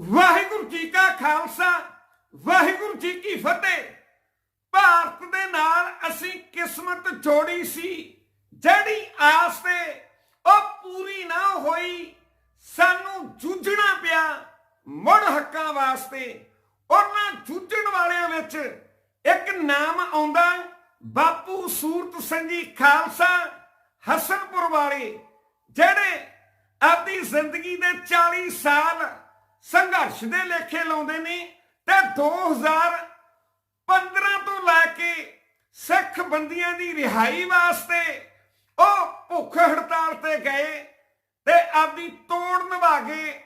ਵਾਹਿਗੁਰੂ ਜੀ ਕਾ ਖਾਲਸਾ, ਵਾਹਿਗੁਰੂ ਜੀ ਕੀ ਫਤਿਹ। ਭਾਰਤ ਦੇ ਨਾਲ ਅਸੀਂ ਕਿਸਮਤ ਜੋੜੀ ਸੀ, ਜਿਹੜੀ ਆਸ ਤੇ ਉਹ ਪੂਰੀ ਨਾ ਹੋਈ, ਸਾਨੂੰ ਜੂਝਣਾ ਪਿਆ ਮੁੜ ਹੱਕਾਂ ਵਾਸਤੇ। ਉਹਨਾਂ ਜੂਝਣ ਵਾਲਿਆਂ ਵਿੱਚ ਇੱਕ ਨਾਮ ਆਉਂਦਾ, ਬਾਪੂ ਸੂਰਤ ਸਿੰਘ ਜੀ ਖਾਲਸਾ, ਹਸਨਪੁਰ ਵਾਲੇ, ਜਿਹੜੇ ਆਪਣੀ ਜ਼ਿੰਦਗੀ ਦੇ 40 ਸਾਲ ਸੰਘਰਸ਼ ਦੇ ਲੇਖੇ ਲਾਉਂਦੇ ਨੇ ਤੇ 2015 ਤੋਂ ਲੈ ਕੇ ਸਿੱਖ ਬੰਦੀਆਂ ਦੀ ਰਿਹਾਈ ਵਾਸਤੇ ਉਹ ਭੁੱਖ ਹੜਤਾਲ ਤੇ ਗਏ ਤੇ ਆਪਦੀ ਤੋੜ ਨਿਭਾ ਕੇ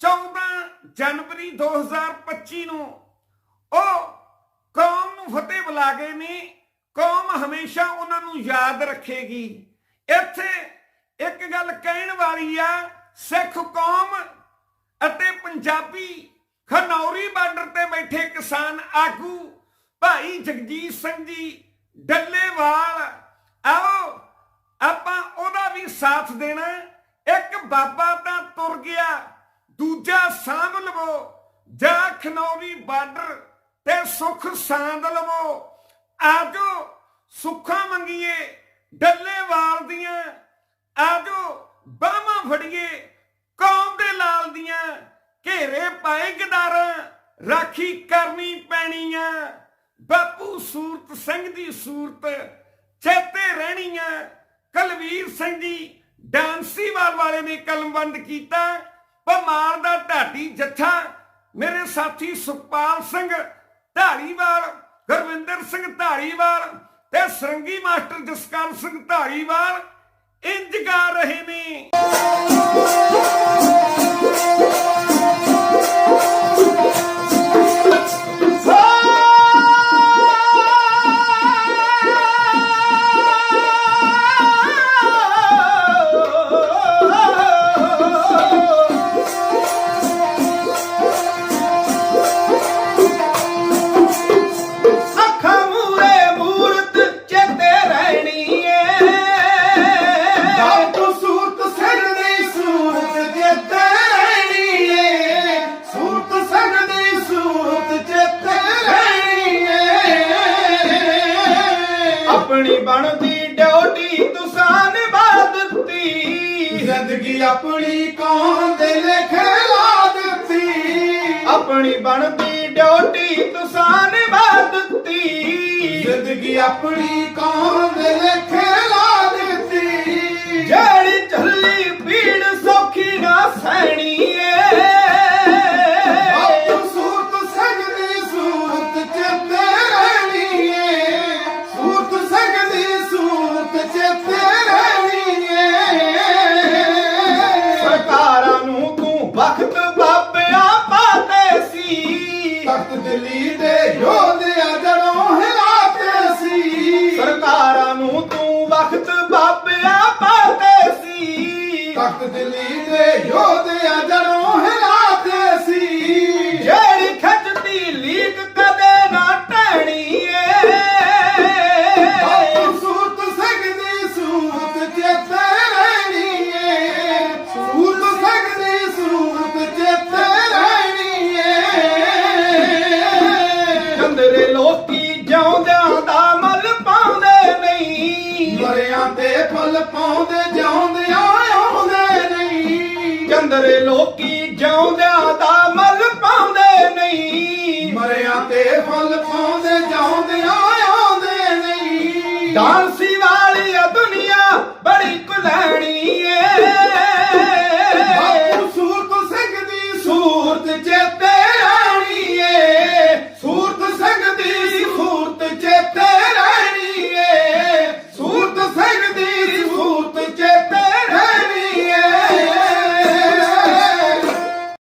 14 ਜਨਵਰੀ 2025 ਨੂੰ ਉਹ ਕੌਮ ਨੂੰ ਫਤਿਹ ਬੁਲਾ ਗਏ ਨੇ। ਕੌਮ ਹਮੇਸ਼ਾ ਉਹਨਾਂ ਨੂੰ ਯਾਦ ਰੱਖੇਗੀ। ਇੱਥੇ ਇੱਕ ਗੱਲ ਕਹਿਣ ਵਾਲੀ ਆ, ਸਿੱਖ ਕੌਮ ਪੰਜਾਬੀ ਖਨੌਰੀ ਬਾਰਡਰ ਤੇ ਬੈਠੇ ਕਿਸਾਨ ਆਗੂ ਭਾਈ ਜਗਜੀਤ ਸਿੰਘ ਜੀ ਡੱਲੇਵਾਲ। ਆਓ, ਆਪਾਂ ਉਹਦਾ ਵੀ ਸਾਥ ਦੇਣਾ ਇੱਕ ਬਾਬਾ ਤਾਂ ਤੁਰ ਗਿਆ, ਦੂਜਾ ਸਾਂਭ ਲਵੋ। ਜਾ ਖਨੌਰੀ ਬਾਰਡਰ ਤੇ ਸੁਖ ਸਾਂਦ ਲਵੋ। ਆਜੋ, ਸੁੱਖਾਂ ਮੰਗੀਏ ਡੱਲੇਵਾਲ ਦੀਆਂ। ਆਜੋ, ਬਾਹਾਂ ਫੜੀਏ ਕੌਮ ਦੇ ਲਾਲ ਦੀਆਂ। ਘੇਰੇ ਪਾਏ ਗਦਾਰਾਂ, ਰਾਖੀ ਕਰਨੀ ਪੈਣੀ ਆ। ਬਾਪੂ ਸੂਰਤ ਸਿੰਘ ਦੀ ਸੂਰਤ, ਚੇਤੇ ਰਹਿਣੀ ਆ। ਕਲਵੀਰ ਸਿੰਘ ਜੀ ਡਾਂਸੀਵਾਲ ਵਾਲੇ ਨੇ ਕਲਮਬੰਦ ਕੀਤਾ। ਭਮਾਲ ਦਾ ਢਾਡੀ ਜੱਥਾ, ਮੇਰੇ ਸਾਥੀ ਸੁਖਪਾਲ ਸਿੰਘ ਢਾਲੀਵਾਲ ਗੁਰਵਿੰਦਰ ਸਿੰਘ ਢਾਲੀਵਾਲ ਤੇ ਸਰੰਗੀ ਮਾਸਟਰ ਜਸਕਰ ਸਿੰਘ ਢਾਲੀਵਾਲ ਇੰਜ ਗਾ ਰਹੇ ਨੇ। ਜ਼ਿੰਦਗੀ ਆਪਣੀ ਕੌਣ ਦੇ ਲੇਖੇ ਲਾ ਦਿੱਤੀ। ਆਪਣੀ ਬਣਦੀ ਡਿਊਟੀ ਤੁਸਾਂ ਨਿਭਾ ਦਿੱਤੀ। ਜ਼ਿੰਦਗੀ ਆਪਣੀ ਕੌਣ ਦਿੱਲੀ ਦੇ ਯੋਧਿਆ ਜੜੋਂ ਹਿਲਾਤੇ ਸੀ। ਜਿਹੜੀ ਖੱਜਦੀ ਲੀਕ ਕਦੇ ਨਾ ਟਹਿਣੀ ਏ ਬਾਪੂ ਸੂਰਤ ਸਿੰਘ ਦੀ ਸੂਰਤ ਚੇਤੇ ਰਹਿਣੀ ਏ ਸੂਰਤ ਸਿੰਘ ਦੀ ਸੂਰਤ ਚੇਤੇ ਰਹਿਣੀ ਏ ਚੰਦਰੇ ਲੋਕੀ ਜਿਉਂਦਿਆਂ ਦਾ ਮਲ ਪਾਉਂਦੇ ਨਹੀਂ। ਮਰਿਆਂ ਤੇ ਫੁੱਲ ਪਾਉਂਦੇ ਨਹੀਂ ਲੋਕੀ ਜਿਉਂਦਿਆਂ ਦਾ ਮਲ ਪਾਉਂਦੇ ਨਹੀਂ। ਮਰਿਆਂ ਤੇ ਫੁੱਲ ਪਾਉਂਦੇ